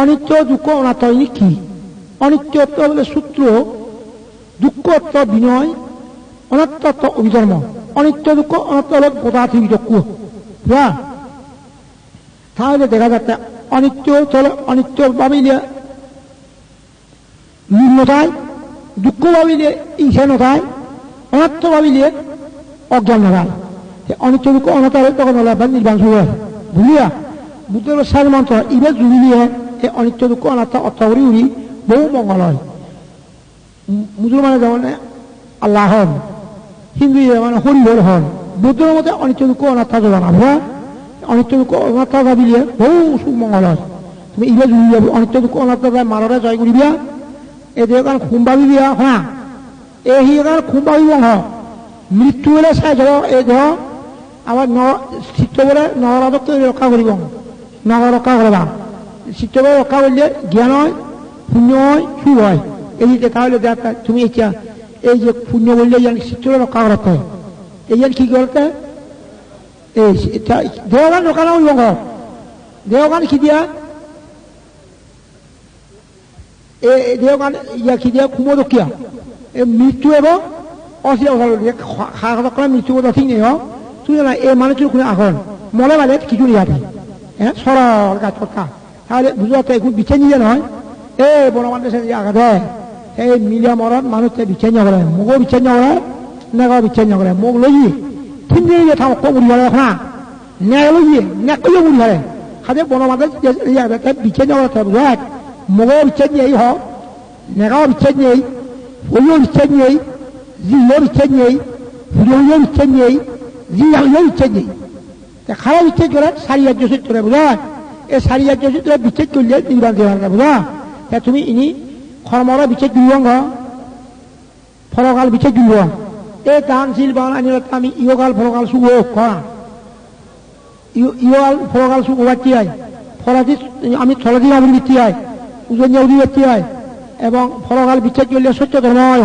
অনিত্য, দুঃখ, অনাত্ম ইনি কি? অনিত্য অর্থ বলে সূত্র, দুঃখ অর্থ বিনয়, অনাত্ম অর্থ অভিধর্ম। অনিত্য, দুঃখ, অনাত্ম হল পদার্থ তাহলে দেখা যাচ্ছে অনিত্য চলে অনিত্য ভাবিলে নিম্নতায় দুঃখ ভাবিলে ঈশানতায় অনাত্ম ভাবিলে অজ্ঞান নতায় অনিত্য, দুঃখ, অনাত্ম তখন হলে নির্বাণ শুরু হয়। বুঝলিয়া বুদ্ধের সার মন্ত্র, ইবে জুড়ি দিয়ে অনিত্য দুঃখ, অনাত্ম অর্থ করি উড়ি বহু মঙ্গল হয়। মুসলমানের যেমন আল্লাহ হন। হিন্দু যেমন হরিহর হন। বুদ্ধের মধ্যে অনিত্য দুঃখ, অনাত্মা জোগান। আমরা অনিত্য দুঃখ, অনাত্মা ভাবিলে বহু সুমঙ্গল হয়। তুমি ইবে জুড়ি যাবি। অনিত্য দুঃখ, অনাত্মা মাররে জয় করিবিয়া এই দেহ কারণ খুম ভাবিবিয়া হ্যাঁ এই কারণ খুম ভাবিব হ মৃত্যু হলে চাই ধর এই দেহ আমার ন চিত্ত বলে নগরাদত্ত রক্ষা করিব নগর রক্ষা করবা বলে রক্ষা করলে জ্ঞান হয়, পুণ্য হয়, সুখ হয়। যে দেখ তুমি এতিয়া এই যে পুণ্য বললে ইয়ান চিত্র রক্ষা করতে এই ইয়ান কি করতে? এই কি দিয়া? দেহগান ইয়া কি দিয়া? কুমদকিয়া। এই মৃত্যু এবং অসি অসাল মৃত্যু কথা ঠিক নেই হোক তুই এই মানুষের কোনো এখন মনে মানে কিছু নিয়ে হ্যাঁ সরল গাছ কথা তাহলে বুঝতে একটু বিছে নিয়ে নয় এ বনমান্ডে সে আগা দেয় এই মিলিয়া মরণ মানুষকে বিচ্ছেন্ন করে মুগও বিচ্ছেন্ন করে নেগাও বিচ্ছেন্ন করে মুগ লই কিন্তু এই থাম কো বুড়ি হলে না ন্যায় লই ন্যাক কইও বুড়ি হলে খাদে বনমান্ডে বিচ্ছেন্ন করে তবে বুঝায় মুগও বিচ্ছেন্ন এই হোক নেগাও বিচ্ছেন্ন এই হইও বিচ্ছেন্ন এই জিও বিচ্ছেন্ন এই হুড়িও বিচ্ছেন্ন এই জিয়াও বিচ্ছেন্ন এই খারাপ বিচ্ছেদ করে সারিয়ার জসিত করে বুঝায় এই সারিয়ার জসিত করে বিচ্ছেদ করলে নির্বাণ দেওয়া বুঝা তুমি ইনি খরমরা বিচ্ছেদ দুর্বঙ্গ ফলকাল বিচ্ছেদ দুর্বঙ্গ এই দান শিল বান আনিলে আমি ইয়কাল ফলকাল সুখ করা ইয়কাল ফলকাল সুখ বাড়তি হয় ফলাদি আমি থলাদি আবরি বৃত্তি হয় উজন আবরি বৃত্তি হয় এবং ফলকাল বিচ্ছেদ করলে সত্য ধর্ম হয়